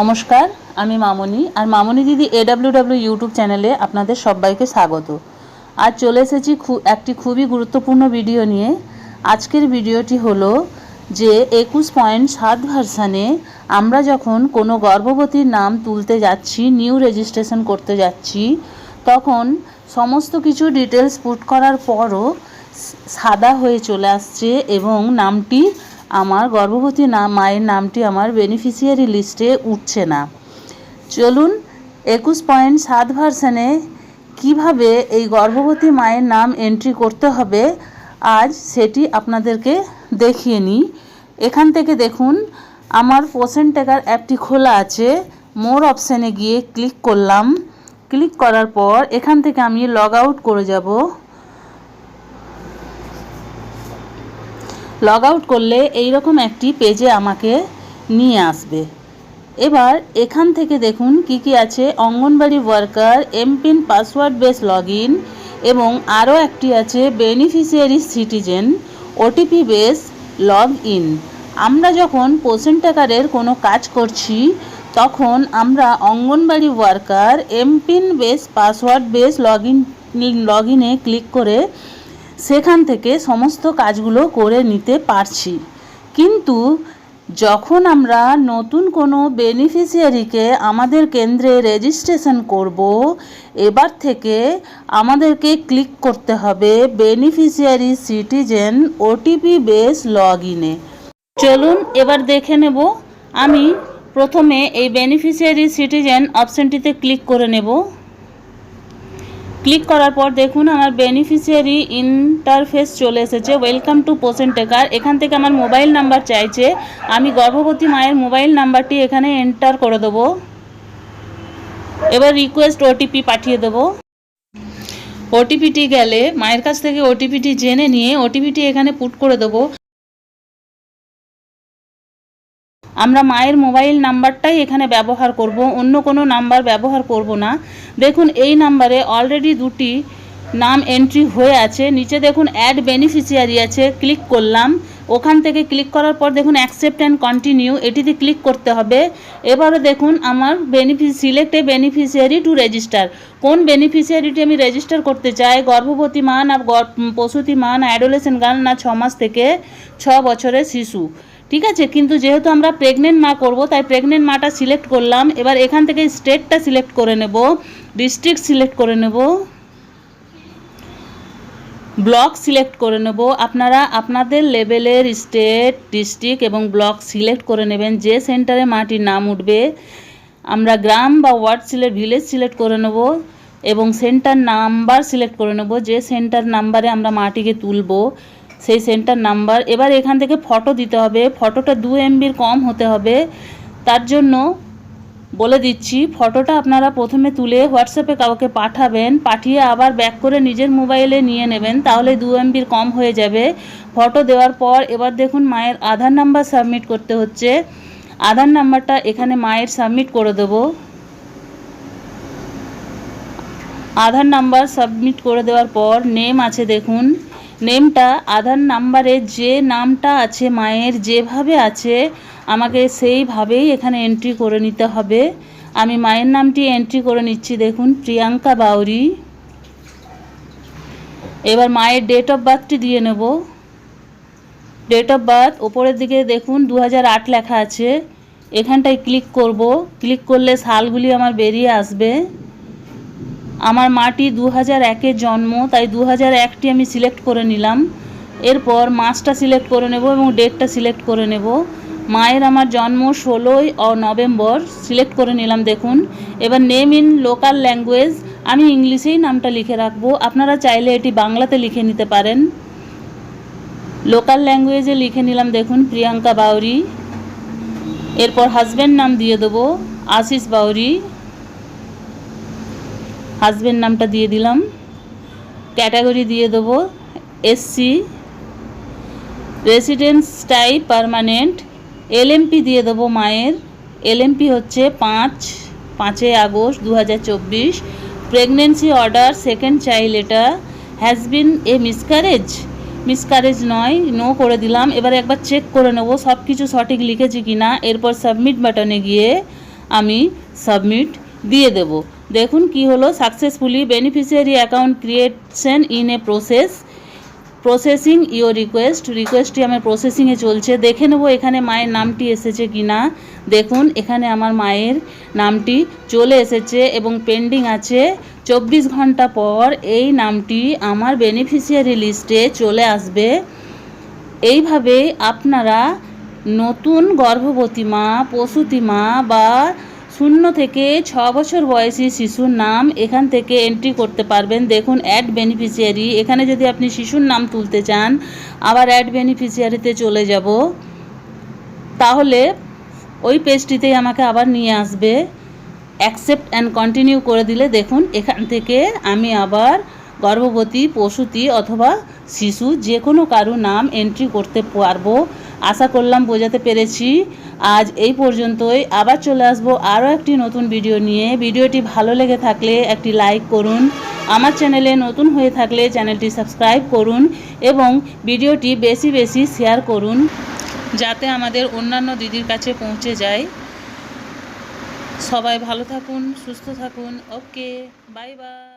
নমস্কার, আমি মামনি। আর মামনি দিদি এডাব্লিউ ডাব্লিউ ইউটিউব চ্যানেলে আপনাদের সবাইকে স্বাগত। আজ চলে এসেছি একটি খুবই গুরুত্বপূর্ণ ভিডিও নিয়ে। আজকের ভিডিওটি হলো যে একুশ পয়েন্ট সাত ভার্সানে আমরা যখন কোনো গর্ভবতীর নাম তুলতে যাচ্ছি নিউ রেজিস্ট্রেশন করতে যাচ্ছি, তখন সমস্ত কিছু ডিটেলস পুট করার পরও সাদা হয়ে চলে আসছে এবং নামটি আমার গর্ভবতী না, মায়ের নামটি আমার বেনিফিশিয়ারি লিস্টে উঠছে না। চলুন, একুশ পয়েন্ট সাত ভার্সানে কীভাবে এই গর্ভবতী মায়ের নাম এন্ট্রি করতে হবে, আজ সেটি আপনাদেরকে দেখিয়ে নিই। এখান থেকে দেখুন, আমার পোষেন্ট টেকার অ্যাপটি খোলা আছে মোর অপশানে গিয়ে ক্লিক করলাম। ক্লিক করার পর এখান থেকে আমি লগ আউট করে যাব। লগ আউট করলে এইরকম একটি পেজে আমাকে নিয়ে আসবে। এবার এখান থেকে দেখুন কি কি আছে। Anganwadi worker MPIN password base log in এবং আরও একটি আছে beneficiary citizen OTP base log in আমরা যখন পোষেন্টাকারের কোনো কাজ করছি, তখন আমরা anganwadi worker MPIN base password base log in log ইনে ক্লিক করে সেখান থেকে সমস্ত কাজগুলো করে নিতে পারছি। কিন্তু যখন আমরা নতুন কোনো বেনিফিশিয়ারিকে আমাদের কেন্দ্রে রেজিস্ট্রেশন করব, এবার থেকে আমাদেরকে ক্লিক করতে হবে beneficiary citizen OTP base log ইনে চলুন এবার দেখে নেব। আমি প্রথমে এই বেনিফিশিয়ারি সিটিজেন অপশানটিতে ক্লিক করে নেব। ক্লিক করার পর দেখুন, আমার বেনিফিশিয়ারি ইন্টারফেস চলে এসেছে। ওয়েলকাম টু পোষণ টেকার এখান থেকে আমার মোবাইল নাম্বার চাইছে। আমি গর্ভবতী মায়ের মোবাইল নাম্বারটি এখানে এন্টার করে দেবো। এবার রিকোয়েস্ট ওটিপি পাঠিয়ে দেবো। ওটিপিটি গেলে মায়ের কাছ থেকে ওটিপিটি জেনে নিয়ে ওটিপিটি এখানে পুট করে দেবো। আমরা মায়ের মোবাইল নাম্বারটাই এখানে ব্যবহার করব, অন্য কোনো নাম্বার ব্যবহার করব না। দেখুন, এই নাম্বারে অলরেডি দুটি নাম এন্ট্রি হয়ে আছে। নিচে দেখুন অ্যাড বেনিফিশিয়ারি আছে ক্লিক করলাম। ওখান থেকে ক্লিক করার পর দেখুন অ্যাকসেপ্ট অ্যান্ড কন্টিনিউ এটিতে ক্লিক করতে হবে। এবারে দেখুন, আমার বেনিফি select a beneficiary to register কোন বেনিফিশিয়ারিটি আমি রেজিস্টার করতে চাই? গর্ভবতী মা না প্রসূতি মা না অ্যাডোলেসেন্ট গার্ল না ছ মাস থেকে ছ বছরের শিশু? ঠিক আছে? কিন্তু যেহেতু আমরা প্রেগনেন্ট মা করব, তাই প্রেগনেন্ট মাটা সিলেক্ট করলাম। এবার এখান থেকে স্টেটটা সিলেক্ট করে নেব। ডিস্ট্রিক্ট সিলেক্ট করে নেব। ব্লক সিলেক্ট করে নেব। আপনারা আপনাদের লেভেলের স্টেট ডিস্ট্রিক্ট এবং ব্লক সিলেক্ট করে নেবেন। যে সেন্টারে মাটির নাম উঠবে, আমরা গ্রাম বা ওয়ার্ড সিলেক্ট ভিলেজ সিলেক্ট করে নেব এবং সেন্টার নাম্বার সিলেক্ট করে নেব। যে সেন্টার নাম্বারে আমরা মাটিকে তুলব সেই সেন্টার নাম্বার। এবার এখান থেকে ফটো দিতে হবে। ফটোটা দু এমবির কম হতে হবে। তার জন্য বলে দিচ্ছি, ফটোটা আপনারা প্রথমে তুলে হোয়াটসঅ্যাপে কাউকে পাঠাবেন, পাঠিয়ে আবার ব্যাক করে নিজের মোবাইলে নিয়ে নেবেন, তাহলে দু এমবির কম হয়ে যাবে। ফটো দেওয়ার পর এবার দেখুন মায়ের আধার নাম্বার সাবমিট করতে হচ্ছে। আধার নাম্বারটা এখানে মায়ের সাবমিট করে দেবো। আধার নাম্বার সাবমিট করে দেওয়ার পর নেম আছে দেখুন। নেমটা, আধার নাম্বারে যে নামটা আছে, মায়ের যেভাবে আছে, আমাকে সেইভাবেই এখানে এন্ট্রি করে নিতে হবে। আমি মায়ের নামটি এন্ট্রি করে নিচ্ছি, দেখুন, প্রিয়াঙ্কা বাউরি। এবার মায়ের ডেট অফ বার্থটি দিয়ে নেব। ডেট অফ বার্থ ওপরের দিকে দেখুন দু হাজার আট লেখা আছে। এখানটায় ক্লিক করব। ক্লিক করলে সালগুলি আমার বেরিয়ে আসবে। আমার মাটি দু হাজার একের জন্ম, তাই দু হাজার একটি আমি সিলেক্ট করে নিলাম। এরপর মাসটা সিলেক্ট করে নেব এবং ডেটটা সিলেক্ট করে নেব। মায়ের আমার জন্ম ষোলোই ও নভেম্বর সিলেক্ট করে নিলাম, দেখুন। এবার নেম ইন লোকাল ল্যাঙ্গুয়েজ আমি ইংলিশেই নামটা লিখে রাখব। আপনারা চাইলে এটি বাংলাতে লিখে নিতে পারেন। লোকাল ল্যাঙ্গুয়েজে লিখে নিলাম, দেখুন, প্রিয়াঙ্কা বাউরি। এরপর হাজব্যান্ড নাম দিয়ে দেবো, আশিস বাউরি। হাজব্যান্ড নামটা দিয়ে দিলাম। ক্যাটাগরি দিয়ে দেবো SC residence type permanent LMP দিয়ে দেবো মায়ের। এলএমপি হচ্ছে পাঁচ পাঁচই আগস্ট দু হাজার চব্বিশ। প্রেগনেন্সি অর্ডার সেকেন্ড চাইল্ড এটা has been a miscarriage miscarriage নয় নো করে দিলাম। এবার একবার চেক করে নেব সব কিছু সঠিক লিখেছি কি না এরপর সাবমিট বাটনে গিয়ে আমি সাবমিট দিয়ে দেব। দেখুন কি হলো successfully beneficiary account creation in a process processing your request রিকোয়েস্টটি আমার প্রসেসিংয়ে চলছে, দেখে নেব এখানে মায়ের নামটি এসেছে কি না। দেখুন, এখানে আমার মায়ের নামটি চলে এসেছে এবং পেন্ডিং আছে। চব্বিশ ঘণ্টা পর এই নামটি আমার বেনিফিশিয়ারি লিস্টে চলে আসবে। এইভাবে আপনারা নতুন গর্ভবতী মা প্রসূতি মা বা শূন্য থেকে ছ বছর বয়সী শিশুর নাম এখান থেকে এন্ট্রি করতে পারবেন। দেখুন অ্যাড বেনিফিশিয়ারি এখানে যদি আপনি শিশুর নাম তুলতে চান, আবার অ্যাড বেনিফিশিয়ারিতে চলে যাব। তাহলে ওই পেজটিতেই আমাকে আবার নিয়ে আসবে। অ্যাকসেপ্ট অ্যান্ড কন্টিনিউ করে দিলে দেখুন, এখান থেকে আমি আবার গর্ভবতী, প্রসূতি অথবা শিশু যে কোনো কারও নাম এন্ট্রি করতে পারব। আশা করলাম বোঝাতে পেরেছি। আজ এই পর্যন্তই। আবার চলে আসব আরও একটি নতুন ভিডিও নিয়ে। ভিডিওটি ভালো লেগে থাকলে একটি লাইক করুন। আমার চ্যানেলে নতুন হয়ে থাকলে চ্যানেলটি সাবস্ক্রাইব করুন এবং ভিডিওটি বেশি বেশি শেয়ার করুন, যাতে আমাদের অন্যান্য দিদির কাছে পৌঁছে যায়। সবাই ভালো থাকুন, সুস্থ থাকুন। Okay bye bye